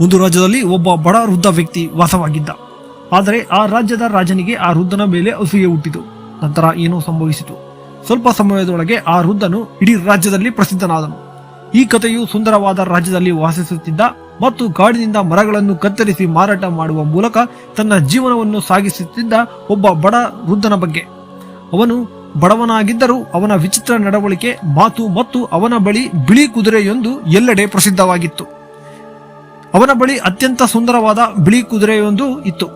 ಒಂದು ರಾಜ್ಯದಲ್ಲಿ ಒಬ್ಬ ಬಡ ವೃದ್ಧ ವ್ಯಕ್ತಿ ವಾಸವಾಗಿದ್ದ. ಆದರೆ ಆ ರಾಜ್ಯದ ರಾಜನಿಗೆ ಆ ವೃದ್ಧನ ಮೇಲೆ ಅಸೂಯೆ ಹುಟ್ಟಿತು. ನಂತರ ಏನೋ ಸಂಭವಿಸಿತು. ಸ್ವಲ್ಪ ಸಮಯದೊಳಗೆ ಆ ವೃದ್ಧನು ಇಡೀ ರಾಜ್ಯದಲ್ಲಿ ಪ್ರಸಿದ್ಧನಾದನು. ಈ ಕಥೆಯು ಸುಂದರವಾದ ರಾಜ್ಯದಲ್ಲಿ ವಾಸಿಸುತ್ತಿದ್ದ ಮತ್ತು ಕಾಡಿನಿಂದ ಮರಗಳನ್ನು ಕತ್ತರಿಸಿ ಮಾರಾಟ ಮಾಡುವ ಮೂಲಕ ತನ್ನ ಜೀವನವನ್ನು ಸಾಗಿಸುತ್ತಿದ್ದ ಒಬ್ಬ ಬಡ ವೃದ್ಧನ ಬಗ್ಗೆ. ಅವನು ಬಡವನಾಗಿದ್ದರೂ ಅವನ ವಿಚಿತ್ರ ನಡವಳಿಕೆ ಮಾತು ಮತ್ತು ಅವನ ಬಳಿ ಬಿಳಿ ಕುದುರೆಯೊಂದು ಎಲ್ಲೆಡೆ ಪ್ರಸಿದ್ಧವಾಗಿತ್ತು. ಅವನ ಬಳಿ ಅತ್ಯಂತ ಸುಂದರವಾದ ಬಿಳಿ ಕುದುರೆಯೊಂದು ಇತ್ತು.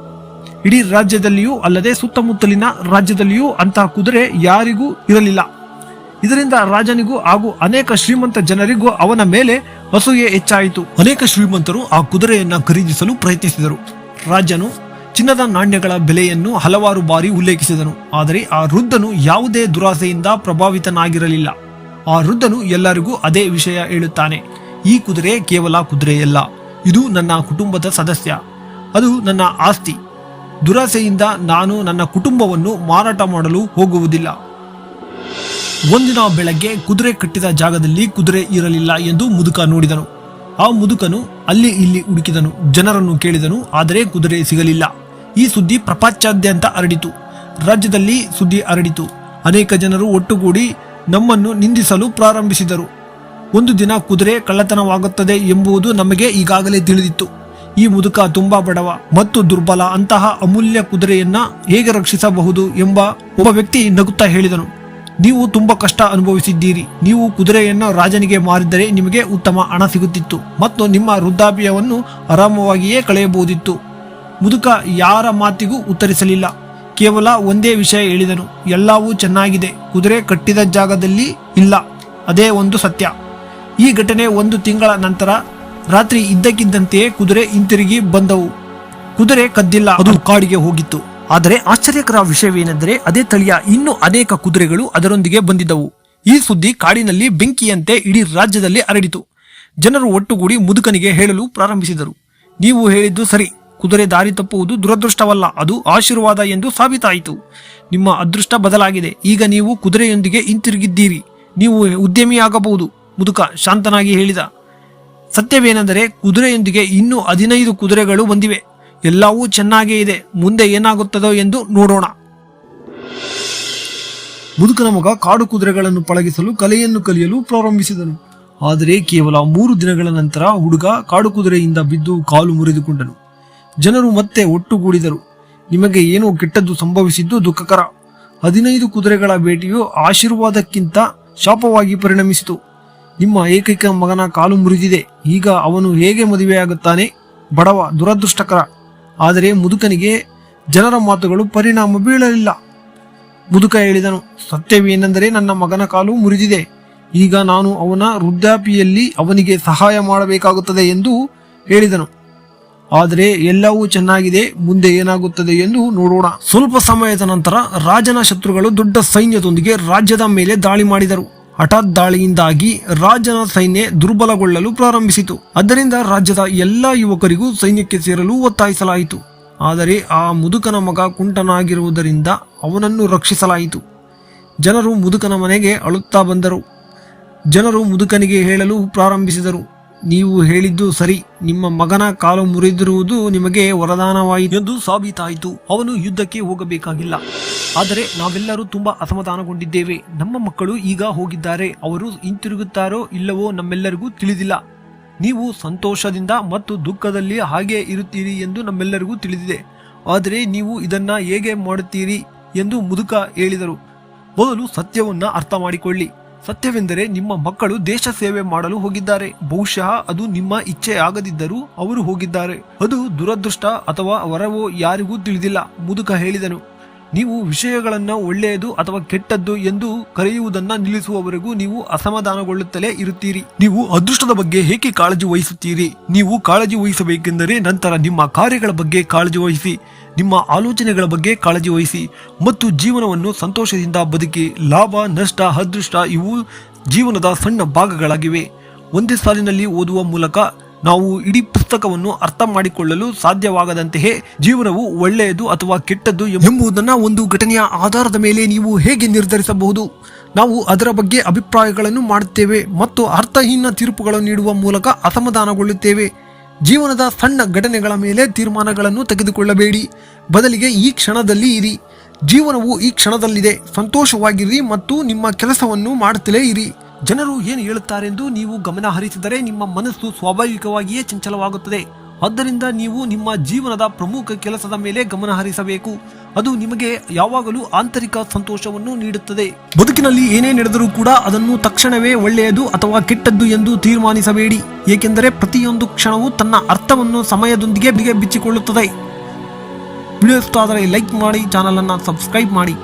ಇಡೀ ರಾಜ್ಯದಲ್ಲಿಯೂ ಅಲ್ಲದೆ ಸುತ್ತಮುತ್ತಲಿನ ರಾಜ್ಯದಲ್ಲಿಯೂ ಅಂತಹ ಕುದುರೆ ಯಾರಿಗೂ ಇರಲಿಲ್ಲ. ಇದರಿಂದ ರಾಜನಿಗೂ ಹಾಗೂ ಅನೇಕ ಶ್ರೀಮಂತ ಜನರಿಗೂ ಅವನ ಮೇಲೆ ಅಸೂಯೆ ಹೆಚ್ಚಾಯಿತು. ಅನೇಕ ಶ್ರೀಮಂತರು ಆ ಕುದುರೆಯನ್ನು ಖರೀದಿಸಲು ಪ್ರಯತ್ನಿಸಿದರು. ರಾಜನು ಚಿನ್ನದ ನಾಣ್ಯಗಳ ಬೆಲೆಯನ್ನು ಹಲವಾರು ಬಾರಿ ಉಲ್ಲೇಖಿಸಿದನು. ಆದರೆ ಆ ವೃದ್ಧನು ಯಾವುದೇ ದುರಾಸೆಯಿಂದ ಪ್ರಭಾವಿತನಾಗಿರಲಿಲ್ಲ. ಆ ವೃದ್ಧನು ಎಲ್ಲರಿಗೂ ಅದೇ ವಿಷಯ ಹೇಳುತ್ತಾನೆ. ಈ ಕುದುರೆ ಕೇವಲ ಕುದುರೆಯಲ್ಲ. ಇದು ನನ್ನ ಕುಟುಂಬದ ಸದಸ್ಯ. ಅದು ನನ್ನ ಆಸ್ತಿ. ದುರಾಸೆಯಿಂದ ನಾನು ನನ್ನ ಕುಟುಂಬವನ್ನು ಮಾರಾಟ ಮಾಡಲು ಹೋಗುವುದಿಲ್ಲ. ಒಂದಿನ ಬೆಳಗ್ಗೆ ಕುದುರೆ ಕಟ್ಟಿದ ಜಾಗದಲ್ಲಿ ಕುದುರೆ ಇರಲಿಲ್ಲ ಎಂದು ಮುದುಕ ನೋಡಿದನು. ಆ ಮುದುಕನು ಅಲ್ಲಿ ಇಲ್ಲಿ ಹುಡುಕಿದನು, ಜನರನ್ನು ಕೇಳಿದನು, ಆದರೆ ಕುದುರೆ ಸಿಗಲಿಲ್ಲ. ಈ ಸುದ್ದಿ ಪ್ರಪಂಚಾದ್ಯಂತ ಹರಡಿತು. ರಾಜ್ಯದಲ್ಲಿ ಸುದ್ದಿ ಹರಡಿತು. ಅನೇಕ ಜನರು ಒಟ್ಟುಗೂಡಿ ನಮ್ಮನ್ನು ನಿಂದಿಸಲು ಪ್ರಾರಂಭಿಸಿದರು. ಒಂದು ದಿನ ಕುದುರೆ ಕಳ್ಳತನವಾಗುತ್ತದೆ ಎಂಬುದು ನಮಗೆ ಈಗಾಗಲೇ ತಿಳಿದಿತ್ತು. ಈ ಮುದುಕ ತುಂಬಾ ಬಡವ ಮತ್ತು ದುರ್ಬಲ, ಅಂತಹ ಅಮೂಲ್ಯ ಕುದುರೆಯನ್ನ ಹೇಗೆ ರಕ್ಷಿಸಬಹುದು ಎಂಬ ಒಬ್ಬ ವ್ಯಕ್ತಿ ನಗುತ್ತಾ ಹೇಳಿದನು. ನೀವು ತುಂಬಾ ಕಷ್ಟ ಅನುಭವಿಸಿದ್ದೀರಿ. ನೀವು ಕುದುರೆಯನ್ನು ರಾಜನಿಗೆ ಮಾರಿದರೆ ನಿಮಗೆ ಉತ್ತಮ ಹಣ ಸಿಗುತ್ತಿತ್ತು ಮತ್ತು ನಿಮ್ಮ ವೃದ್ಧಾಪ್ಯವನ್ನು ಆರಾಮವಾಗಿಯೇ ಕಳೆಯಬಹುದಿತ್ತು. ಮುದುಕ ಯಾರ ಮಾತಿಗೂ ಉತ್ತರಿಸಲಿಲ್ಲ. ಕೇವಲ ಒಂದೇ ವಿಷಯ ಹೇಳಿದನು, ಎಲ್ಲವೂ ಚೆನ್ನಾಗಿದೆ, ಕುದುರೆ ಕಟ್ಟಿದ ಜಾಗದಲ್ಲಿ ಇಲ್ಲ, ಅದೇ ಒಂದು ಸತ್ಯ. ಈ ಘಟನೆ ಒಂದು ತಿಂಗಳ ನಂತರ ರಾತ್ರಿ ಇದ್ದಕ್ಕಿದ್ದಂತೆಯೇ ಕುದುರೆ ಹಿಂತಿರುಗಿ ಬಂದವು. ಕುದುರೆ ಕದ್ದಿಲ್ಲ, ಅದು ಕಾಡಿಗೆ ಹೋಗಿತ್ತು. ಆದರೆ ಆಶ್ಚರ್ಯಕರ ವಿಷಯವೇನೆಂದರೆ ಅದೇ ತಳಿಯ ಇನ್ನೂ ಅನೇಕ ಕುದುರೆಗಳು ಅದರೊಂದಿಗೆ ಬಂದಿದ್ದವು. ಈ ಸುದ್ದಿ ಕಾಡಿನಲ್ಲಿ ಬೆಂಕಿಯಂತೆ ಇಡೀ ರಾಜ್ಯದಲ್ಲಿ ಹರಡಿತು. ಜನರು ಒಟ್ಟುಗೂಡಿ ಮುದುಕನಿಗೆ ಹೇಳಲು ಪ್ರಾರಂಭಿಸಿದರು. ನೀವು ಹೇಳಿದ್ದು ಸರಿ, ಕುದುರೆ ದಾರಿ ತಪ್ಪುವುದು ದುರದೃಷ್ಟವಲ್ಲ, ಅದು ಆಶೀರ್ವಾದ ಎಂದು ಸಾಬೀತಾಯಿತು. ನಿಮ್ಮ ಅದೃಷ್ಟ ಬದಲಾಗಿದೆ. ಈಗ ನೀವು ಕುದುರೆಯೊಂದಿಗೆ ಹಿಂತಿರುಗಿದ್ದೀರಿ. ನೀವು ಉದ್ಯಮಿಯಾಗಬಹುದು. ಮುದುಕ ಶಾಂತನಾಗಿ ಹೇಳಿದ. ಸತ್ಯವೇನೆಂದರೆ ಕುದುರೆಯೊಂದಿಗೆ ಇನ್ನೂ ಹದಿನೈದು ಕುದುರೆಗಳು ಬಂದಿವೆ. ಎಲ್ಲವೂ ಚೆನ್ನಾಗೇ ಇದೆ. ಮುಂದೆ ಏನಾಗುತ್ತದೋ ಎಂದು ನೋಡೋಣ. ಮುದುಕನ ಮಗ ಕಾಡು ಕುದುರೆಗಳನ್ನು ಪಳಗಿಸಲು ಕಲೆಯನ್ನು ಕಲಿಯಲು ಪ್ರಾರಂಭಿಸಿದನು. ಆದರೆ ಕೇವಲ ಮೂರು ದಿನಗಳ ನಂತರ ಹುಡುಗ ಕಾಡು ಕುದುರೆಯಿಂದ ಬಿದ್ದು ಕಾಲು ಮುರಿದುಕೊಂಡನು. ಜನರು ಮತ್ತೆ ಒಟ್ಟುಗೂಡಿದರು. ನಿಮಗೆ ಏನೋ ಕೆಟ್ಟದ್ದು ಸಂಭವಿಸಿದ್ದು ದುಃಖಕರ. ಹದಿನೈದು ಕುದುರೆಗಳ ಭೇಟಿಯು ಆಶೀರ್ವಾದಕ್ಕಿಂತ ಶಾಪವಾಗಿ ಪರಿಣಮಿಸಿತು. ನಿಮ್ಮ ಏಕೈಕ ಮಗನ ಕಾಲು ಮುರಿದಿದೆ. ಈಗ ಅವನು ಹೇಗೆ ಮದುವೆಯಾಗುತ್ತಾನೆ? ಬಡವ, ದುರದೃಷ್ಟಕರ. ಆದರೆ ಮುದುಕನಿಗೆ ಜನರ ಮಾತುಗಳು ಪರಿಣಾಮ ಬೀಳಲಿಲ್ಲ. ಮುದುಕ ಹೇಳಿದನು, ಸತ್ಯವೇನೆಂದರೆ ನನ್ನ ಮಗನ ಕಾಲು ಮುರಿದಿದೆ. ಈಗ ನಾನು ಅವನ ವೃದ್ಧಾಪಿಯಲ್ಲಿ ಅವನಿಗೆ ಸಹಾಯ ಮಾಡಬೇಕಾಗುತ್ತದೆ ಎಂದು ಹೇಳಿದನು. ಆದರೆ ಎಲ್ಲವೂ ಚೆನ್ನಾಗಿದೆ, ಮುಂದೆ ಏನಾಗುತ್ತದೆ ಎಂದು ನೋಡೋಣ. ಸ್ವಲ್ಪ ಸಮಯದ ನಂತರ ರಾಜನ ಶತ್ರುಗಳು ದೊಡ್ಡ ಸೈನ್ಯದೊಂದಿಗೆ ರಾಜ್ಯದ ಮೇಲೆ ದಾಳಿ ಮಾಡಿದರು. ಹಠಾತ್ ದಾಳಿಯಿಂದಾಗಿ ರಾಜನ ಸೈನ್ಯ ದುರ್ಬಲಗೊಳ್ಳಲು ಪ್ರಾರಂಭಿಸಿತು. ಅದರಿಂದ ರಾಜ್ಯದ ಎಲ್ಲಾ ಯುವಕರಿಗೂ ಸೈನ್ಯಕ್ಕೆ ಸೇರಲು ಒತ್ತಾಯಿಸಲಾಯಿತು. ಆದರೆ ಆ ಮುದುಕನ ಮಗ ಕುಂಟನಾಗಿರುವುದರಿಂದ ಅವನನ್ನು ರಕ್ಷಿಸಲಾಯಿತು. ಜನರು ಮುದುಕನ ಮನೆಗೆ ಅಳುತ್ತಾ ಬಂದರು. ಜನರು ಮುದುಕನಿಗೆ ಹೇಳಲು ಪ್ರಾರಂಭಿಸಿದರು. ನೀವು ಹೇಳಿದ್ದು ಸರಿ. ನಿಮ್ಮ ಮಗನ ಕಾಲು ಮುರಿದಿರುವುದು ನಿಮಗೆ ವರದಾನವಾಯಿತು ಎಂದು ಸಾಬೀತಾಯಿತು. ಅವನು ಯುದ್ಧಕ್ಕೆ ಹೋಗಬೇಕಾಗಿಲ್ಲ. ಆದರೆ ನಾವೆಲ್ಲರೂ ತುಂಬಾ ಅಸಮಾಧಾನಗೊಂಡಿದ್ದೇವೆ. ನಮ್ಮ ಮಕ್ಕಳು ಈಗ ಹೋಗಿದ್ದಾರೆ. ಅವರು ಹಿಂತಿರುಗುತ್ತಾರೋ ಇಲ್ಲವೋ ನಮ್ಮೆಲ್ಲರಿಗೂ ತಿಳಿದಿಲ್ಲ. ನೀವು ಸಂತೋಷದಿಂದ ಮತ್ತು ದುಃಖದಲ್ಲಿ ಹಾಗೆ ಇರುತ್ತೀರಿ ಎಂದು ನಮ್ಮೆಲ್ಲರಿಗೂ ತಿಳಿದಿದೆ. ಆದರೆ ನೀವು ಇದನ್ನ ಹೇಗೆ ಮಾಡುತ್ತೀರಿ ಎಂದು ಮುದುಕ ಹೇಳಿದರು. ಮೊದಲು ಸತ್ಯವನ್ನ ಅರ್ಥ ಮಾಡಿಕೊಳ್ಳಿ. ಸತ್ಯವೆಂದರೆ ನಿಮ್ಮ ಮಕ್ಕಳು ದೇಶ ಸೇವೆ ಮಾಡಲು ಹೋಗಿದ್ದಾರೆ. ಬಹುಶಃ ಅದು ನಿಮ್ಮ ಇಚ್ಛೆ ಆಗದಿದ್ದರೂ ಅವರು ಹೋಗಿದ್ದಾರೆ. ಅದು ದುರದೃಷ್ಟ ಅಥವಾ ವರವೋ ಯಾರಿಗೂ ತಿಳಿದಿಲ್ಲ. ಮುದುಕ ಹೇಳಿದನು. ನೀವು ವಿಷಯಗಳನ್ನು ಒಳ್ಳೆಯದು ಅಥವಾ ಕೆಟ್ಟದ್ದು ಎಂದು ಕರೆಯುವುದನ್ನು ನಿಲ್ಲಿಸುವವರೆಗೂ ನೀವು ಅಸಮಾಧಾನಗೊಳ್ಳುತ್ತಲೇ ಇರುತ್ತೀರಿ. ನೀವು ಅದೃಷ್ಟದ ಬಗ್ಗೆ ಹೇಗೆ ಕಾಳಜಿ ವಹಿಸುತ್ತೀರಿ? ನೀವು ಕಾಳಜಿ ವಹಿಸಬೇಕೆಂದರೆ ನಂತರ ನಿಮ್ಮ ಕಾರ್ಯಗಳ ಬಗ್ಗೆ ಕಾಳಜಿ ವಹಿಸಿ, ನಿಮ್ಮ ಆಲೋಚನೆಗಳ ಬಗ್ಗೆ ಕಾಳಜಿ ವಹಿಸಿ ಮತ್ತು ಜೀವನವನ್ನು ಸಂತೋಷದಿಂದ ಬದುಕಿ, ಲಾಭ, ನಷ್ಟ, ಅದೃಷ್ಟ ಇವು ಜೀವನದ ಸಣ್ಣ ಭಾಗಗಳಾಗಿವೆ. ಒಂದೇ ಸಾಲಿನಲ್ಲಿ ಓದುವ ಮೂಲಕ ನಾವು ಇಡೀ ಪುಸ್ತಕವನ್ನು ಅರ್ಥ ಮಾಡಿಕೊಳ್ಳಲು ಸಾಧ್ಯವಾಗದಂತೆಯೇ ಜೀವನವು ಒಳ್ಳೆಯದು ಅಥವಾ ಕೆಟ್ಟದ್ದು ಎಂಬುದನ್ನು ಒಂದು ಘಟನೆಯ ಆಧಾರದ ಮೇಲೆ ನೀವು ಹೇಗೆ ನಿರ್ಧರಿಸಬಹುದು? ನಾವು ಅದರ ಬಗ್ಗೆ ಅಭಿಪ್ರಾಯಗಳನ್ನು ಮಾಡುತ್ತೇವೆ ಮತ್ತು ಅರ್ಥಹೀನ ತೀರ್ಪುಗಳನ್ನು ನೀಡುವ ಮೂಲಕ ಅಸಮಾಧಾನಗೊಳ್ಳುತ್ತೇವೆ. ಜೀವನದ ಸಣ್ಣ ಘಟನೆಗಳ ಮೇಲೆ ತೀರ್ಮಾನಗಳನ್ನು ತೆಗೆದುಕೊಳ್ಳಬೇಡಿ. ಬದಲಿಗೆ ಈ ಕ್ಷಣದಲ್ಲಿ ಇರಿ. ಜೀವನವು ಈ ಕ್ಷಣದಲ್ಲಿದೆ. ಸಂತೋಷವಾಗಿರಿ ಮತ್ತು ನಿಮ್ಮ ಕೆಲಸವನ್ನು ಮಾಡುತ್ತಲೇ ಇರಿ. ಜನರು ಏನು ಹೇಳುತ್ತಾರೆಂದು ನೀವು ಗಮನ ಹರಿಸಿದರೆ ನಿಮ್ಮ ಮನಸ್ಸು ಸ್ವಾಭಾವಿಕವಾಗಿಯೇ ಚಂಚಲವಾಗುತ್ತದೆ. ಆದ್ದರಿಂದ ನೀವು ನಿಮ್ಮ ಜೀವನದ ಪ್ರಮುಖ ಕೆಲಸದ ಮೇಲೆ ಗಮನ ಹರಿಸಬೇಕು. ಅದು ನಿಮಗೆ ಯಾವಾಗಲೂ ಆಂತರಿಕ ಸಂತೋಷವನ್ನು ನೀಡುತ್ತದೆ. ಬದುಕಿನಲ್ಲಿ ಏನೇ ನಡೆದರೂ ಕೂಡ ಅದನ್ನು ತಕ್ಷಣವೇ ಒಳ್ಳೆಯದು ಅಥವಾ ಕೆಟ್ಟದ್ದು ಎಂದು ತೀರ್ಮಾನಿಸಬೇಡಿ. ಏಕೆಂದರೆ ಪ್ರತಿಯೊಂದು ಕ್ಷಣವು ತನ್ನ ಅರ್ಥವನ್ನು ಸಮಯದೊಂದಿಗೆ ಬಿಗೆ ಬಿಚ್ಚಿಕೊಳ್ಳುತ್ತದೆ. ವಿಡಿಯೋ ಇಷ್ಟ ಆದರೆ ಲೈಕ್ ಮಾಡಿ, ಚಾನಲನ್ನು ಸಬ್ಸ್ಕ್ರೈಬ್ ಮಾಡಿ.